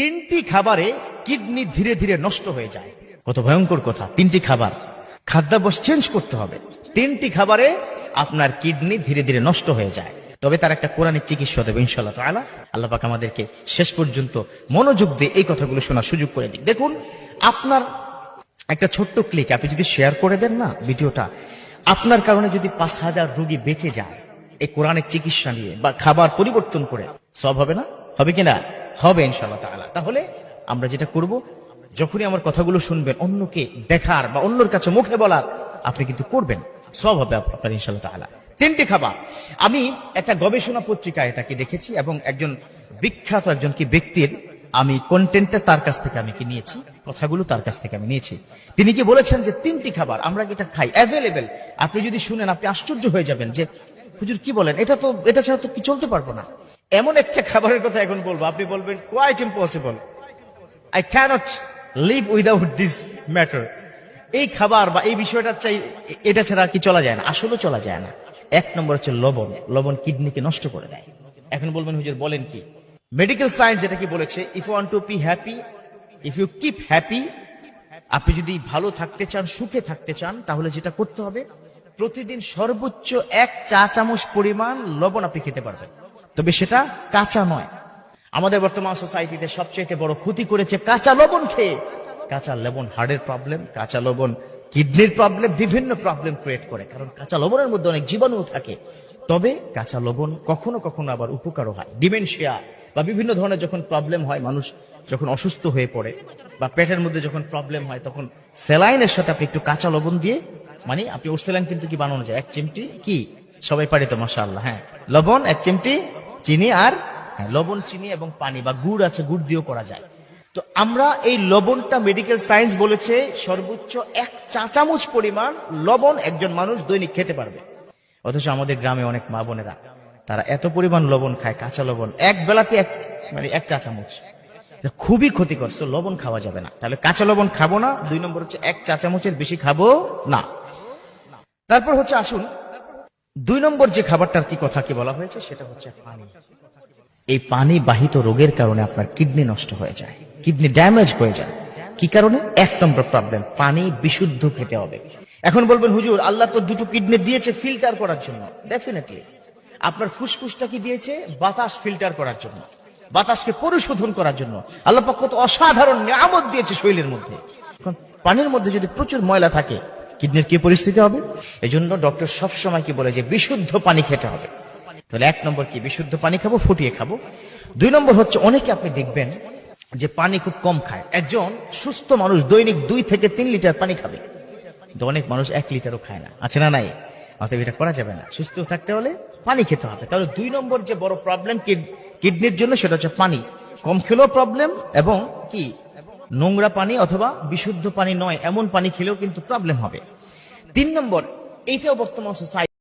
তিনটি খাবারে কিডনি ধীরে ধীরে নষ্ট হয়ে যায়। কত ভয়ঙ্কর কথা, তিনটি খাবার। খাদ্যাভ্যাস চেঞ্জ করতে হবে। তিনটি খাবারে আপনার কিডনি ধীরে ধীরে নষ্ট হয়ে যায়। তবে তার একটা কোরআনিক চিকিৎসা দেবে ইনশাল্লাহ আল্লাহ পাক আমাদেরকে শেষ পর্যন্ত মনোযোগ দিয়ে এই কথাগুলো শোনার সুযোগ করে দিক। দেখুন, আপনার একটা ছোট্ট ক্লিক আপনি যদি শেয়ার করে দেন না ভিডিওটা, আপনার কারণে যদি পাঁচ হাজার রুগী বেঁচে যায়, এই কোরআনের চিকিৎসা নিয়ে বা খাবার পরিবর্তন করে, সব হবে না? হবে কিনা হবে ইনশাল্লাহ তাআলা। তাহলে আমরা যেটা করব, যখনই আমার কথাগুলো শুনবেন, অন্যকে দেখার বা অন্যর কাছে মুখে বলার, আপনি কিন্তু করবেন। সব হবে আপনার ইনশাল্লাহ তাআলা। তিনটি খাবার। আমি একটা গবেষণা পত্রিকা এটাকে দেখেছি এবং একজন বিখ্যাত একজন কি ব্যক্তির আমি কন্টেন্টটা তার কাছ থেকে আমি কি নিয়েছি, কথাগুলো তার কাছ থেকে আমি নিয়েছি। তিনি কি বলেছেন যে তিনটি খাবার আমরা এটা খাই? অ্যাভেলেবেল আপনি যদি শুনেন, আপনি আশ্চর্য হয়ে যাবেন যে, হুজুর কি বলেন? এটা তো, এটা ছাড়া তো কি চলতে পারব না। এমন একটা খাবারের কথা এখন বলব। আপনি বলবেন quite impossible I cannot live without this matter এই খাবার বা এই বিষয়টার চাই, এটা ছাড়া কি চলা যায় না। আসলে চলা যায় না। এক নম্বর হচ্ছে লবণ। লবণ কিডনিকে নষ্ট করে দেয়। এখন বলবেন, হুজুর, বলেন কি? মেডিকেল সায়েন্স যেটা কি বলেছে if you want to be happy if you keep happy আপনি যদি ভালো থাকতে চান, সুখে থাকতে চান, তাহলে যেটা করতে হবে, প্রতিদিন সর্বোচ্চ এক চা চামচ পরিমাণ লবণ আপনি খেতে পারবেন। তবে সেটা কাঁচা নয়। আমাদের বর্তমান সোসাইটিতে সবচেয়ে বড় ক্ষতি করেছে কাঁচা লবণ খেয়ে। কাঁচা লবণ হার্টের প্রবলেম কাঁচা লবণ কিডনির প্রবলেম বিভিন্ন প্রবলেম ক্রিয়েট করে। কারণ কাঁচা লবণের মধ্যে অনেক জীবাণু থাকে। তবে কাঁচা লবণ কখনো কখনো আবার উপকারও হয়। ডিমেনশিয়া বা বিভিন্ন ধরনের যখন প্রবলেম হয়, মানুষ যখন অসুস্থ হয়ে পড়ে বা পেটের মধ্যে যখন প্রবলেম হয়, তখন স্যালাইনের সাথে আপনি একটু কাঁচা লবণ দিয়ে মানে আপনি ওর কিন্তু কি বানানো যায়? এক চিমটি কি? সবাই পারে তো মাসা হ্যাঁ। লবণ, এক চিমটি চিনি আর লবণ, চিনি এবং পানি বা গুড় আছে, গুড় দিয়েও করা যায়। তো আমরা এই লবণটা মেডিকেল সায়েন্স বলেছে, সর্বোচ্চ এক চা চামচ পরিমাণ লবণ একজন মানুষ দৈনিক খেতে পারবে। অথচ আমাদের গ্রামে অনেক মা বোনেরা, তারা এত পরিমাণ লবণ খায়, কাঁচা লবণ, এক বেলাতে এক মানে এক চা চামচ খুবই ক্ষতিকর, তো লবণ খাওয়া যাবে না। তাহলে কাঁচা লবণ খাব না, দুই নম্বর হচ্ছে এক চা চামচের বেশি খাব না। তারপর হচ্ছে আসুন দুই নম্বর যে খাবারটার কি কথা কি বলা হয়েছে, সেটা হচ্ছে পানি। এই পানি বাহিত রোগের কারণে আপনার কিডনি নষ্ট হয়ে যায়, কিডনি ড্যামেজ হয়ে যায়। কি কারণে? এক নম্বর প্রবলেম পানি বিশুদ্ধ খেতে হবে। এখন বলবেন, হুজুর, আল্লাহ তো দুটো কিডনি দিয়েছে ফিল্টার করার জন্য। ডেফিনেটলি আপনার ফুসফুসটা কি দিয়েছে? বাতাস ফিল্টার করার জন্য। বাতাসকে পরিশোধন করার জন্য। আল্লাহ কত অসাধারণ নিয়ামত দিয়েছে শরীরের মধ্যে। পানির মধ্যে যদি প্রচুর ময়লা থাকে কিডনির কি পরিস্থিতি হবে? এই জন্য ডক্টর সবসময় কি বলে যে বিশুদ্ধ পানি খেতে হবে। তাহলে এক নম্বর কি? বিশুদ্ধ পানি খাব, ফুটিয়ে খাব। দুই নম্বর হচ্ছে, অনেকে আপনি দেখবেন যে পানি খুব কম খায়। একজন সুস্থ মানুষ দৈনিক দুই থেকে তিন লিটার পানি খাবে। অনেক মানুষ এক লিটারও খায় না। আছে না নাই? অতএব এটা করা যাবে না। সুস্থ থাকতে হলে পানি খেতে হবে। তাহলে দুই নম্বর যে বড় প্রবলেম কিডনির জন্য সেটা হচ্ছে পানি। কম খেলেও প্রবলেম এবং কি? নোংরা পানি অথবা বিশুদ্ধ পানি নয়, এমন পানি খেলেও কিন্তু প্রবলেম হবে। তিন নম্বর, এইটাও বর্তমান সোসাইটি